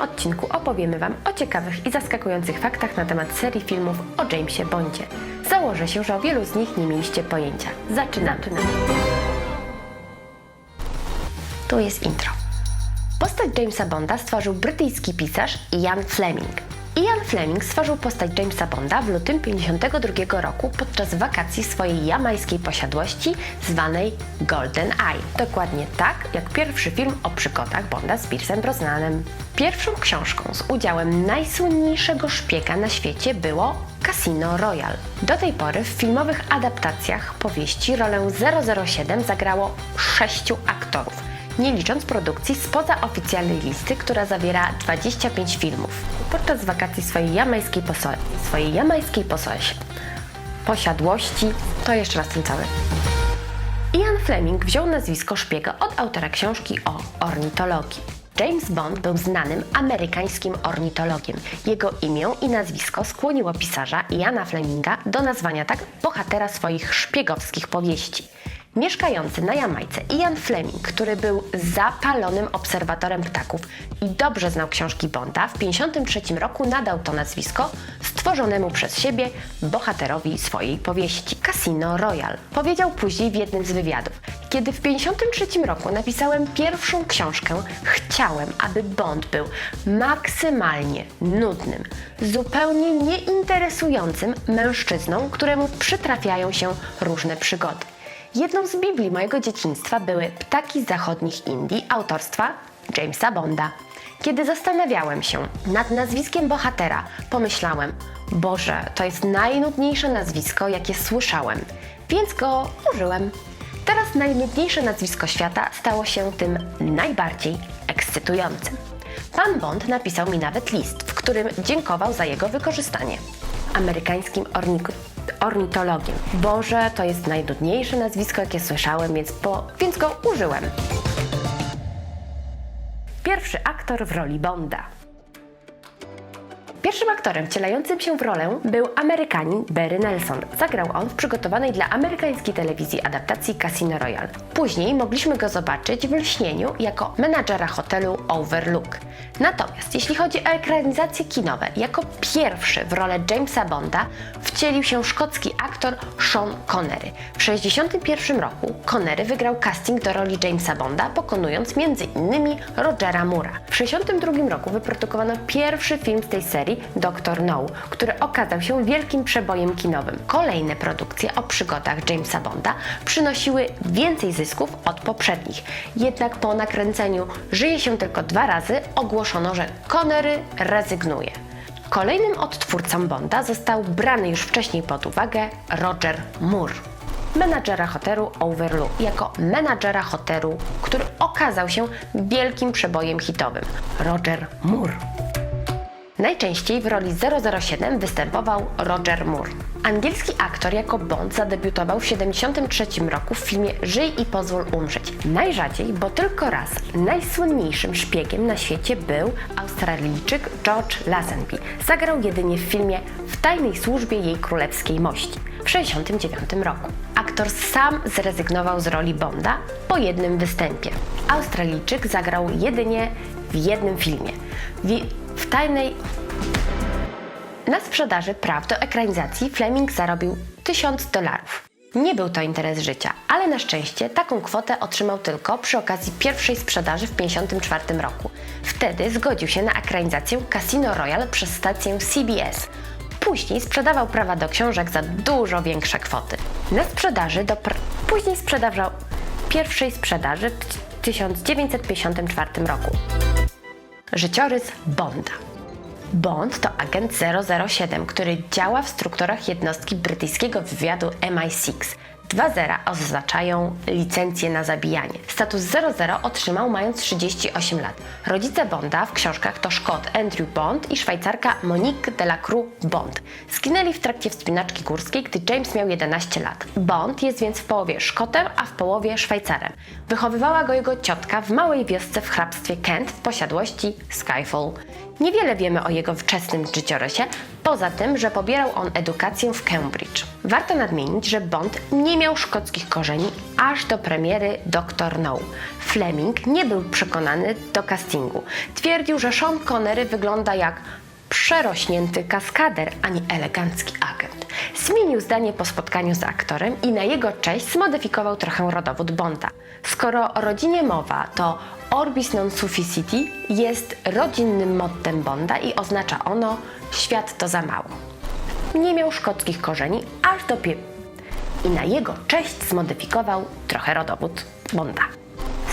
tym odcinku opowiemy Wam o ciekawych i zaskakujących faktach na temat serii filmów o Jamesie Bondzie. Założę się, że o wielu z nich nie mieliście pojęcia. Zaczynamy. Tu jest intro. Postać Jamesa Bonda stworzył brytyjski pisarz Ian Fleming. Ian Fleming stworzył postać Jamesa Bonda w lutym 1952 roku podczas wakacji swojej jamajskiej posiadłości zwanej Golden Eye. Dokładnie tak jak pierwszy film o przygodach Bonda z Piersem Brosnanem. Pierwszą książką z udziałem najsłynniejszego szpiega na świecie było Casino Royale. Do tej pory w filmowych adaptacjach powieści rolę 007 zagrało sześciu aktorów nie licząc produkcji spoza oficjalnej listy, która zawiera 25 filmów. Podczas wakacji swojej jamajskiej, poso- swojej jamajskiej poso- posiadłości, to jeszcze raz ten cały. Ian Fleming wziął nazwisko szpiega od autora książki o ornitologii. James Bond był znanym amerykańskim ornitologiem. Jego imię i nazwisko skłoniło pisarza Iana Fleminga do nazwania tak bohatera swoich szpiegowskich powieści. Mieszkający na Jamajce Ian Fleming, który był zapalonym obserwatorem ptaków i dobrze znał książki Bonda, w 1953 roku nadał to nazwisko stworzonemu przez siebie bohaterowi swojej powieści Casino Royale. Powiedział później w jednym z wywiadów: Kiedy w 1953 roku napisałem pierwszą książkę, chciałem, aby Bond był maksymalnie nudnym, zupełnie nieinteresującym mężczyzną, któremu przytrafiają się różne przygody. Jedną z Biblii mojego dzieciństwa były Ptaki zachodnich Indii autorstwa Jamesa Bonda. Kiedy zastanawiałem się nad nazwiskiem bohatera, pomyślałem: Boże, to jest najnudniejsze nazwisko, jakie słyszałem, więc go użyłem. Teraz najnudniejsze nazwisko świata stało się tym najbardziej ekscytującym. Pan Bond napisał mi nawet list, w którym dziękował za jego wykorzystanie. Amerykańskim orniku ornitologiem. Boże, to jest najnudniejsze nazwisko, jakie słyszałem, więc, po, więc go użyłem. Pierwszy aktor w roli Bonda. Pierwszym aktorem wcielającym się w rolę był Amerykanin Barry Nelson. Zagrał on w przygotowanej dla amerykańskiej telewizji adaptacji Casino Royale. Później mogliśmy go zobaczyć w lśnieniu jako menadżera hotelu Overlook. Natomiast jeśli chodzi o ekranizacje kinowe, jako pierwszy w rolę Jamesa Bonda wcielił się szkocki aktor Sean Connery. W 1961 roku Connery wygrał casting do roli Jamesa Bonda, pokonując m.in. Rogera Moore'a. W 1962 roku wyprodukowano pierwszy film z tej serii, Dr. No, który okazał się wielkim przebojem kinowym. Kolejne produkcje o przygodach Jamesa Bonda przynosiły więcej zysków od poprzednich. Jednak po nakręceniu Żyje się tylko dwa razy ogłoszono, że Connery rezygnuje. Kolejnym odtwórcą Bonda został brany już wcześniej pod uwagę Roger Moore menadżera hotelu Overlook jako menadżera hotelu, który okazał się wielkim przebojem hitowym. Roger Moore. Najczęściej w roli 007 występował Roger Moore. Angielski aktor jako Bond zadebiutował w 1973 roku w filmie Żyj i pozwól umrzeć. Najrzadziej, bo tylko raz najsłynniejszym szpiegiem na świecie był Australijczyk George Lazenby. Zagrał jedynie w filmie W tajnej służbie jej królewskiej mości w 1969 roku. Aktor sam zrezygnował z roli Bonda po jednym występie. Australijczyk zagrał jedynie w jednym filmie. W, tajnej na sprzedaży praw do ekranizacji Fleming zarobił 1000 dolarów. Nie był to interes życia, ale na szczęście taką kwotę otrzymał tylko przy okazji pierwszej sprzedaży w 1954 roku. Wtedy zgodził się na ekranizację Casino Royale przez stację CBS. Później sprzedawał prawa do książek za dużo większe kwoty. Na sprzedaży do później sprzedawał pierwszej sprzedaży w 1954 roku. Życiorys Bonda. Bond to agent 007, który działa w strukturach jednostki brytyjskiego wywiadu MI6. Dwa zera oznaczają licencję na zabijanie. Status 00 otrzymał mając 38 lat. Rodzice Bonda w książkach to Szkot Andrew Bond i Szwajcarka Monique Delacroix Bond. Zginęli w trakcie wspinaczki górskiej, gdy James miał 11 lat. Bond jest więc w połowie Szkotem, a w połowie Szwajcarem. Wychowywała go jego ciotka w małej wiosce w hrabstwie Kent w posiadłości Skyfall. Niewiele wiemy o jego wczesnym życiorysie, poza tym, że pobierał on edukację w Cambridge. Warto nadmienić, że Bond nie miał szkockich korzeni aż do premiery Doctor No. Fleming nie był przekonany do castingu. Twierdził, że Sean Connery wygląda jak przerośnięty kaskader, a nie elegancki agent. Zmienił zdanie po spotkaniu z aktorem i na jego cześć zmodyfikował trochę rodowód Bonda. Skoro o rodzinie mowa, to Orbis non sufficiti jest rodzinnym mottem Bonda i oznacza ono świat to za mało. Nie miał szkockich korzeni aż do pie... I na jego cześć zmodyfikował trochę rodowód Bonda.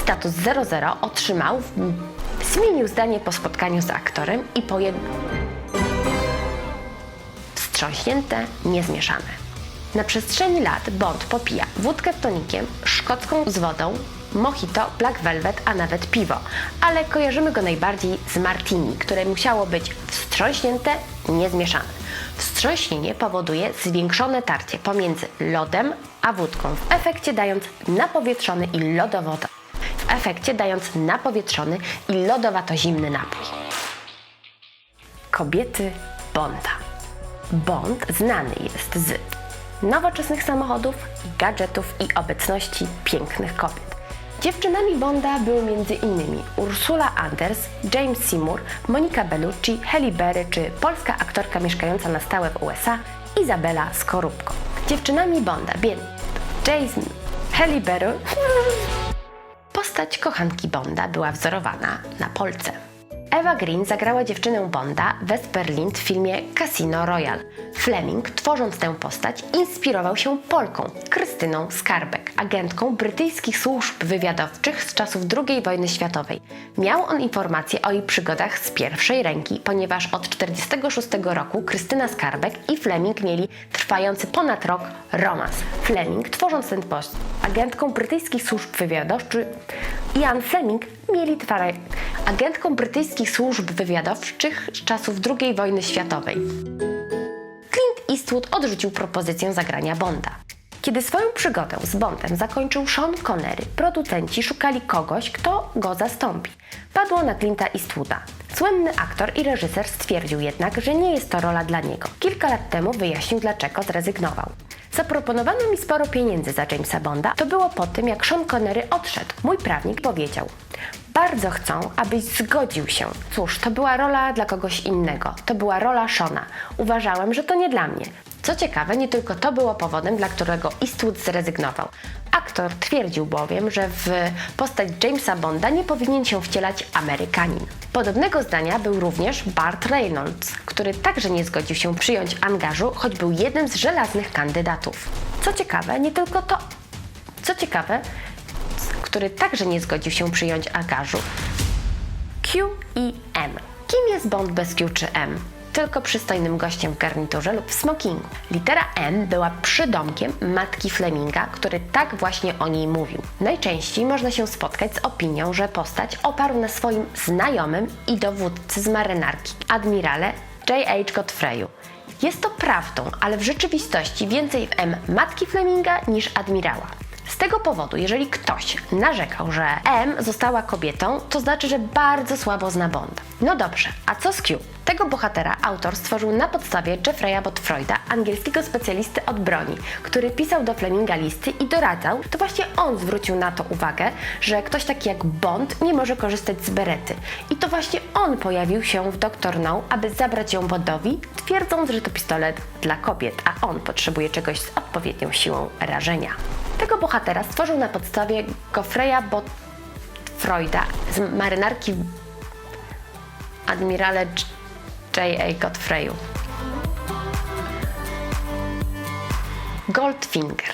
Status 00 otrzymał, w... zmienił zdanie po spotkaniu z aktorem i po jego wstrząśnięte, niezmieszane. Na przestrzeni lat Bond popija wódkę tonikiem, szkocką z wodą, mojito, black velvet, a nawet piwo, ale kojarzymy go najbardziej z martini, które musiało być wstrząśnięte, niezmieszane. Wstrząśnienie powoduje zwiększone tarcie pomiędzy lodem a wódką, w efekcie dając napowietrzony i lodowato w efekcie dając napowietrzony i lodowato-zimny napój. Kobiety Bonda. Bond znany jest z nowoczesnych samochodów, gadżetów i obecności pięknych kobiet. Dziewczynami Bonda były m.in. Ursula Anders, James Seymour, Monica Bellucci, Halle Berry czy polska aktorka mieszkająca na stałe w USA Izabela Skorupko. Dziewczynami Bonda bien Jason Halle Berry Postać kochanki Bonda była wzorowana na Polce. Eva Green zagrała dziewczynę Bonda West Berlin w filmie Casino Royale. Fleming, tworząc tę postać, inspirował się Polką, Krystyną Skarbek, agentką brytyjskich służb wywiadowczych z czasów II wojny światowej. Miał on informacje o jej przygodach z pierwszej ręki, ponieważ od 1946 roku Krystyna Skarbek i Fleming mieli trwający ponad rok romans. Fleming, tworząc ten post, agentką brytyjskich służb wywiadowczych, Ian Fleming mieli twarę agentką brytyjskich służb wywiadowczych z czasów II wojny światowej. Clint Eastwood odrzucił propozycję zagrania Bonda. Kiedy swoją przygodę z Bondem zakończył Sean Connery, producenci szukali kogoś, kto go zastąpi. Padło na Clint'a Eastwooda. Słynny aktor i reżyser stwierdził jednak, że nie jest to rola dla niego. Kilka lat temu wyjaśnił, dlaczego zrezygnował. Zaproponowano mi sporo pieniędzy za Jamesa Bonda. To było po tym, jak Sean Connery odszedł. Mój prawnik powiedział: Bardzo chcą, abyś zgodził się. Cóż, to była rola dla kogoś innego. To była rola Shona. Uważałem, że to nie dla mnie. Co ciekawe, nie tylko to było powodem, dla którego Eastwood zrezygnował. Aktor twierdził bowiem, że w postać Jamesa Bonda nie powinien się wcielać Amerykanin. Podobnego zdania był również Bart Reynolds, który także nie zgodził się przyjąć angażu, choć był jednym z żelaznych kandydatów. Co ciekawe, nie tylko to. Co ciekawe, który także nie zgodził się przyjąć angażu. Q i M. Kim jest Bond bez Q czy M? Tylko przystojnym gościem w garniturze lub w smokingu. Litera M była przydomkiem matki Fleminga, który tak właśnie o niej mówił. Najczęściej można się spotkać z opinią, że postać oparł na swoim znajomym i dowódcy z marynarki, admirale J.H. Godfreyu. Jest to prawdą, ale w rzeczywistości więcej w M matki Fleminga niż admirała. Z tego powodu, jeżeli ktoś narzekał, że M została kobietą, to znaczy, że bardzo słabo zna Bonda. No dobrze, a co z Q? Tego bohatera autor stworzył na podstawie Jeffreya Botfroyda, angielskiego specjalisty od broni, który pisał do Fleminga listy i doradzał. To właśnie on zwrócił na to uwagę, że ktoś taki jak Bond nie może korzystać z berety. I to właśnie on pojawił się w Doctor No, aby zabrać ją Bondowi, twierdząc, że to pistolet dla kobiet, a on potrzebuje czegoś z odpowiednią siłą rażenia. Tego bohatera stworzył na podstawie Goffreya Botfroyda z marynarki admirale J.A. Godfreyu. Goldfinger.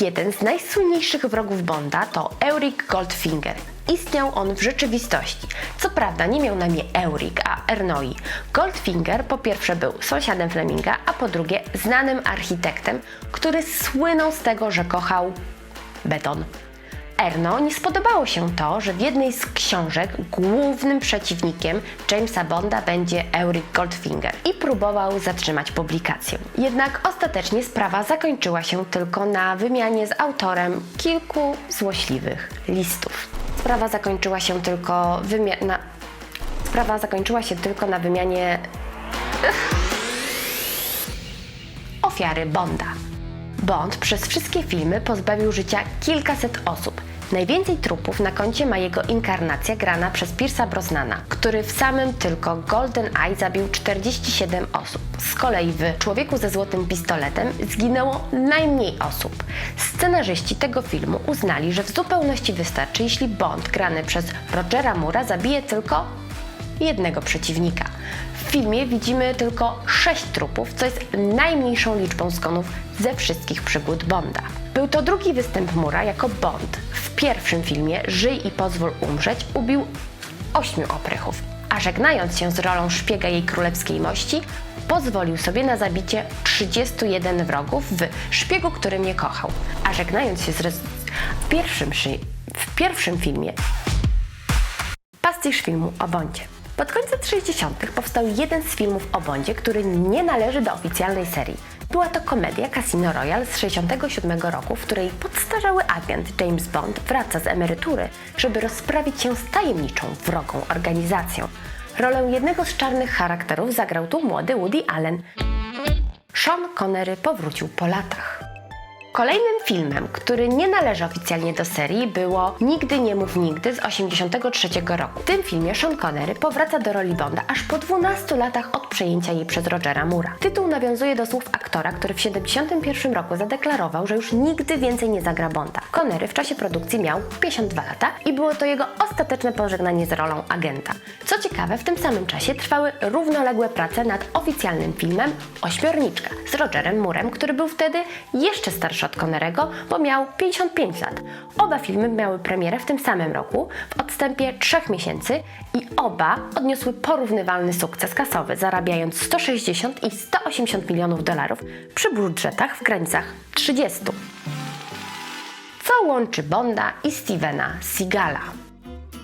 Jeden z najsłynniejszych wrogów Bonda to Eurik Goldfinger. Istniał on w rzeczywistości. Co prawda nie miał na imię Eurik, a Ernoi. Goldfinger po pierwsze był sąsiadem Fleminga, a po drugie znanym architektem, który słynął z tego, że kochał beton. Erno nie spodobało się to, że w jednej z książek głównym przeciwnikiem Jamesa Bonda będzie Eurik Goldfinger i próbował zatrzymać publikację. Jednak ostatecznie sprawa zakończyła się tylko na wymianie z autorem kilku złośliwych listów. Sprawa zakończyła się tylko na... Sprawa zakończyła się tylko na wymianie ofiary Bonda. Bond przez wszystkie filmy pozbawił życia kilkaset osób. Najwięcej trupów na koncie ma jego inkarnacja grana przez Pierce'a Brosnana, który w samym tylko Golden Eye zabił 47 osób. Z kolei w Człowieku ze złotym pistoletem zginęło najmniej osób. Scenarzyści tego filmu uznali, że w zupełności wystarczy, jeśli Bond grany przez Rogera Mura zabije tylko jednego przeciwnika. W filmie widzimy tylko sześć trupów, co jest najmniejszą liczbą zgonów ze wszystkich przygód Bonda. Był to drugi występ Mura jako Bond. W pierwszym filmie Żyj i pozwól umrzeć ubił ośmiu oprychów, a żegnając się z rolą szpiega jej królewskiej mości, pozwolił sobie na zabicie 31 wrogów w Szpiegu, który mnie kochał. A żegnając się z rez... w pierwszym, szy... w pierwszym filmie pastisz filmu o Bondzie. Pod koniec lat 60. powstał jeden z filmów o Bondzie, który nie należy do oficjalnej serii. Była to komedia Casino Royale z 67 roku, w której podstarzały agent James Bond wraca z emerytury, żeby rozprawić się z tajemniczą, wrogą organizacją. Rolę jednego z czarnych charakterów zagrał tu młody Woody Allen. Sean Connery powrócił po latach. Kolejnym filmem, który nie należy oficjalnie do serii, było Nigdy nie mów nigdy z 1983 roku. W tym filmie Sean Connery powraca do roli Bonda aż po 12 latach od przejęcia jej przez Rogera Mura. Tytuł nawiązuje do słów aktora, który w 1971 roku zadeklarował, że już nigdy więcej nie zagra Bonda. Connery w czasie produkcji miał 52 lata i było to jego ostateczne pożegnanie z rolą agenta. Co ciekawe, w tym samym czasie trwały równoległe prace nad oficjalnym filmem Ośmiorniczka z Rogerem Murem, który był wtedy jeszcze starszy od Connerego, bo miał 55 lat. Oba filmy miały premierę w tym samym roku, w odstępie trzech miesięcy i oba odniosły porównywalny sukces kasowy, zarabiając 160 i 180 milionów dolarów przy budżetach w granicach 30. Co łączy Bonda i Stevena Seagala?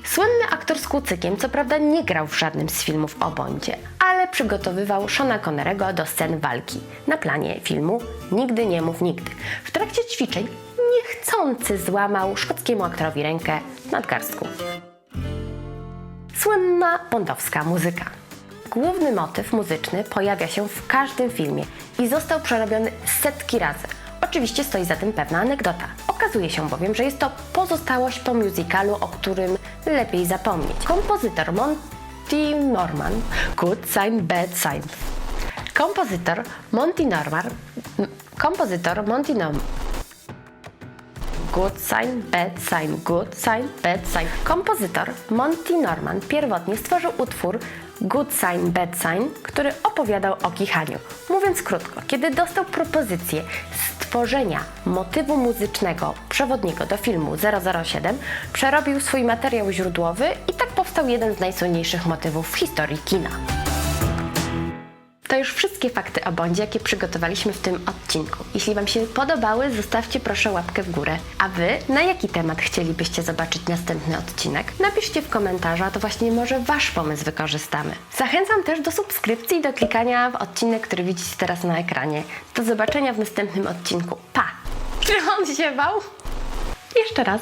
Słynny aktor z kucykiem co prawda nie grał w żadnym z filmów o Bondzie, ale przygotowywał Shona Connerego do scen walki na planie filmu Nigdy nie mów nigdy. W trakcie ćwiczeń niechcący złamał szkockiemu aktorowi rękę w nadgarstku. Słynna bondowska muzyka. Główny motyw muzyczny pojawia się w każdym filmie i został przerobiony setki razy. Oczywiście stoi za tym pewna anegdota. Okazuje się bowiem, że jest to pozostałość po musicalu, o którym lepiej zapomnieć. Kompozytor Monty Norman, Good Sign, Bad Sign. Kompozytor Monty Norman, kompozytor Monty Norman, Good sign, bad sign, good sign, bad sign. Kompozytor Monty Norman pierwotnie stworzył utwór Good Sign, Bad Sign, który opowiadał o kichaniu. Mówiąc krótko, kiedy dostał propozycję stworzenia motywu muzycznego przewodniego do filmu 007, przerobił swój materiał źródłowy i tak powstał jeden z najsłynniejszych motywów w historii kina. To już wszystkie fakty o Bondzie, jakie przygotowaliśmy w tym odcinku. Jeśli Wam się podobały, zostawcie proszę łapkę w górę. A Wy na jaki temat chcielibyście zobaczyć następny odcinek? Napiszcie w komentarzu, a to właśnie może Wasz pomysł wykorzystamy. Zachęcam też do subskrypcji i do klikania w odcinek, który widzicie teraz na ekranie. Do zobaczenia w następnym odcinku. Pa! Czy on się bał? Jeszcze raz.